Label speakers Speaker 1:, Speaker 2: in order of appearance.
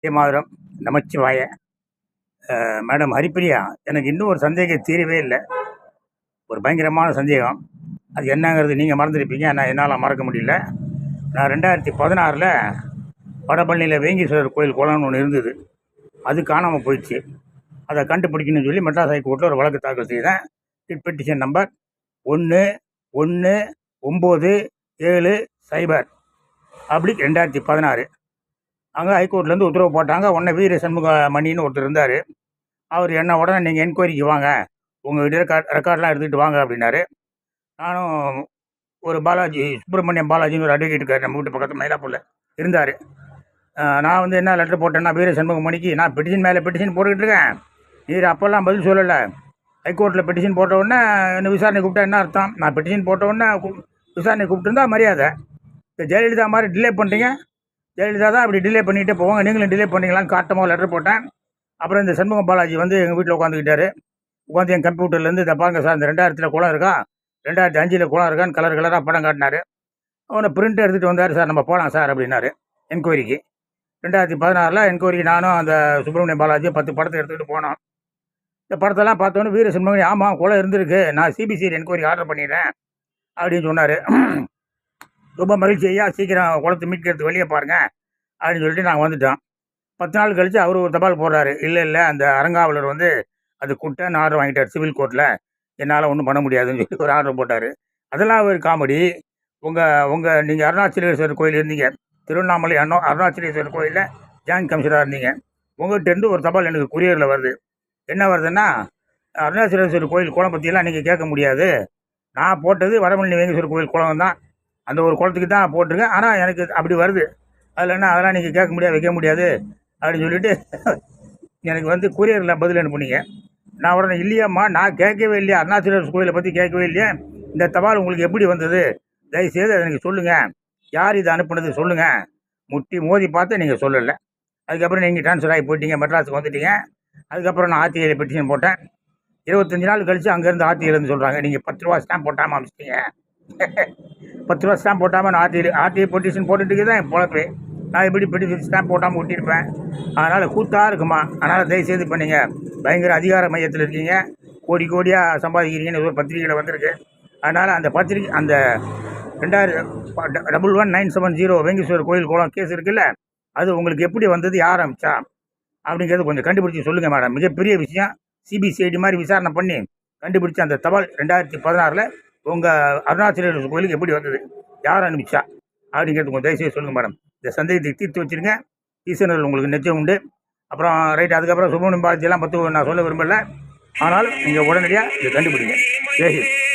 Speaker 1: இதே மாதிரம் நமச்சிவாய. மேடம் ஹரிப்பிரியா எனக்கு இன்னும் ஒரு சந்தேகம் தீரவே இல்லை. ஒரு பயங்கரமான சந்தேகம். அது என்னங்கிறது நீங்கள் மறந்துருப்பீங்க. நான் என்னால் மறக்க முடியல. நான் ரெண்டாயிரத்தி பதினாறில் வடபழனியில் வேங்கீஸ்வரர் கோயில் குளம்னு ஒன்று இருந்தது. அது காணாமல் போயிடுச்சு. அதை கண்டுபிடிக்கணும்னு சொல்லி மெட்ராஸ் ஹைகோர்ட்டில் ஒரு வழக்கு தாக்கல் செய்தேன். ரிட் பெட்டிஷன் நம்பர் ஒன்று ஒன்று ஒம்பது ஏழு சைபர். அப்படி ரெண்டாயிரத்தி பதினாறு. அங்கே ஹைகோர்ட்லேருந்து உத்தரவு போட்டாங்க. உடனே வீர சண்முக மணின்னு ஒருத்தர் இருந்தார். அவர் என்ன உடனே நீங்கள் என்கொயரிக்கு வாங்க. உங்கள்கிட்ட ரெக்கார்ட் ரெக்கார்ட்லாம் எடுத்துகிட்டு வாங்க அப்படின்னாரு. நானும் ஒரு பாலாஜி சுப்பிரமணியம் பாலாஜின்னு ஒரு அட்வொகேட் இருக்கார். நம்ம வீட்டு பக்கத்தில் மயிலாப்பூரில் இருந்தார். நான் வந்து என்ன லெட்டர் போட்டேன்னா வீர சண்முக மணிக்கு நான் பெட்டிஷன் மேலே பெட்டிஷன் போட்டுக்கிட்டு இருக்கேன். நீர் அப்போல்லாம் பதில் சொல்லலை. ஹைகோர்ட்டில் பெட்டிஷன் போட்ட உடனே என்ன விசாரணை கூப்பிட்டா என்ன அர்த்தம்? நான் பெட்டிஷன் போட்ட உடனே விசாரணை கூப்பிட்டுருந்தா மரியாதை. இந்த ஜெயலலிதா மாதிரி டிலே பண்ணுறீங்க ஜெயலலிதா தான் அப்படி டிலே பண்ணிகிட்டே போவாங்க. நீங்களும் டிலே பண்ணிங்களான்னு காட்டமாக லெட்டர் போட்டேன். அப்புறம் இந்த சண்முகம் பாலாஜி வந்து எங்கள் வீட்டில் உட்காந்துக்கிட்டாரு உட்காந்து என் கம்ப்யூட்டர்லேருந்து இதை பாருங்க சார் இந்த ரெண்டாயிரத்தில் குளம் இருக்கா? ரெண்டாயிரத்தி அஞ்சில் குளம் இருக்கான்னு கலர் கலராக படம் காட்டினார். அவனை பிரிண்ட் எடுத்துகிட்டு வந்தார் சார் நம்ம போகலாம் சார் அப்படின்னாரு. என்கொயரிக்கு ரெண்டாயிரத்தி பதினாறில் என்கொயரிக்கு நானும் அந்த சுப்பிரமணியம் பாலாஜி பத்து படத்தை எடுத்துக்கிட்டு போனோம். இந்த படத்தெல்லாம் பார்த்தோன்னே வீர சிம்மணி ஆமாம் குளம் இருந்திருக்கு. நான் சிபிசிஐடி என்கொயரி ஆர்டர் பண்ணிடுறேன் அப்படின்னு சொன்னார். ரொம்ப மகிழ்ச்சி ஐயா சீக்கிரம் குளத்தை மீட்கிறதுக்கு வெளியே பாருங்கள் அப்படின்னு சொல்லிட்டு நாங்கள் வந்துட்டோம். பத்து நாள் கழித்து அவர் ஒரு தபால் போடுறாரு இல்லை இல்லை அந்த அரங்காவலர் வந்து அது குட்டை ஆர்டர் வாங்கிட்டார் சிவில் கோர்ட்டில் என்னால் ஒன்றும் பண்ண முடியாதுன்னு சொல்லி ஒரு ஆர்டர் போட்டார். அதெல்லாம் ஒரு காமெடி. உங்கள் உங்கள் நீங்கள் அருணாச்சலேஸ்வரர் கோயில் இருந்தீங்க. திருவண்ணாமலை அண்ணா அருணாச்சலேஸ்வரர் கோயிலில் ஜாயின் கமிஷனராக இருந்தீங்க. உங்கள்கிட்டருந்து ஒரு தபால் எனக்கு குரியரில் வருது. என்ன வருதுன்னா அருணாச்சலேஸ்வரர் கோயில் குளம் பற்றியெல்லாம் நீங்கள் கேட்க முடியாது. நான் போட்டது வடமல்லி வேங்கேஸ்வரர் கோயில் குளம் தான் அந்த ஒரு குளத்துக்கு தான் போட்டிருக்கேன். ஆனால் எனக்கு அப்படி வருது. அதில் என்ன அதெல்லாம் நீங்கள் கேட்க முடியாது வைக்க முடியாது அப்படின்னு சொல்லிட்டு எனக்கு வந்து கூரியரில் பதில் அனுப்புனீங்க. நான் உடனே இல்லையாம்மா நான் கேட்கவே இல்லையா? அருணாச்சலர் கோயிலை பற்றி கேட்கவே இல்லையா? இந்த தபால் உங்களுக்கு எப்படி வந்தது? தயவுசெய்து அதை எனக்கு சொல்லுங்கள் யார் இதை அனுப்புனது சொல்லுங்கள் முட்டி மோதி பார்த்து நீங்கள் சொல்லலை. அதுக்கப்புறம் நீங்கள் ட்ரான்ஸ்ஃபர் ஆகி போயிட்டீங்க மெட்ராஸுக்கு வந்துட்டீங்க. அதுக்கப்புறம் நான் ஆர்டிஐ பெட்டிஷன் போட்டேன். இருபத்தஞ்சி நாள் கழித்து அங்கேருந்து ஆர்டிஐலேருந்து சொல்கிறாங்க நீங்கள் பத்து ரூபா ஸ்டாம்ப் போட்டாமல் அமைச்சிட்டீங்க. பத்து ரூபா ஸ்டாம்ப் போட்டாமல் நான் ஆர்டிஐ ஆர்டிஐ பொட்டிஷன் போட்டுட்டு தான் என் பொழப்பு. நான் எப்படி பெட்டிஷன் ஸ்டாம்ப் போட்டாமல் ஒட்டியிருப்பேன்? அதனால் கூத்தாக இருக்குமா? அதனால் தயவுசெய்து பண்ணிங்க பயங்கர அதிகார மையத்தில் இருக்கீங்க. கோடி கோடியாக சம்பாதிக்கிறீங்கன்னு ஒரு பத்திரிகையில் வந்திருக்கு. அதனால் அந்த பத்திரிக்கை அந்த ரெண்டாயிரம் double one nine seven zero Venkateswarar கோயில் குளம் கேஸ் இருக்குல்ல? அது உங்களுக்கு எப்படி வந்தது யார் ஆரம்பிச்சா அப்படிங்கிறது கொஞ்சம் கண்டுபிடிச்சி சொல்லுங்கள் மேடம் மிகப்பெரிய விஷயம். சிபிசிஐடி மாதிரி விசாரணை பண்ணி கண்டுபிடிச்ச அந்த தபால் ரெண்டாயிரத்தி பதினாறில் உங்கள் அருணாச்சலேஸ்வரர் கோயிலுக்கு எப்படி வந்தது? யார் அனுப்பிச்சா? அப்படிங்கிறது கொஞ்சம் தயவுசெய்து சொல்லுங்கள் மேடம் இந்த சந்தேகத்தை தீர்த்து வச்சிருங்க. ஈஸ்வரர் உங்களுக்கு நிச்சயம் உண்டு. அப்புறம் ரைட் அதுக்கப்புறம் சுப்பிரமணியம் பாலாஜியெல்லாம் பற்றி நான் சொல்ல விரும்பலை. ஆனால் நீங்கள் உடனடியாக இதை கண்டுபிடிங்க. ஜெய்ஹிந்த்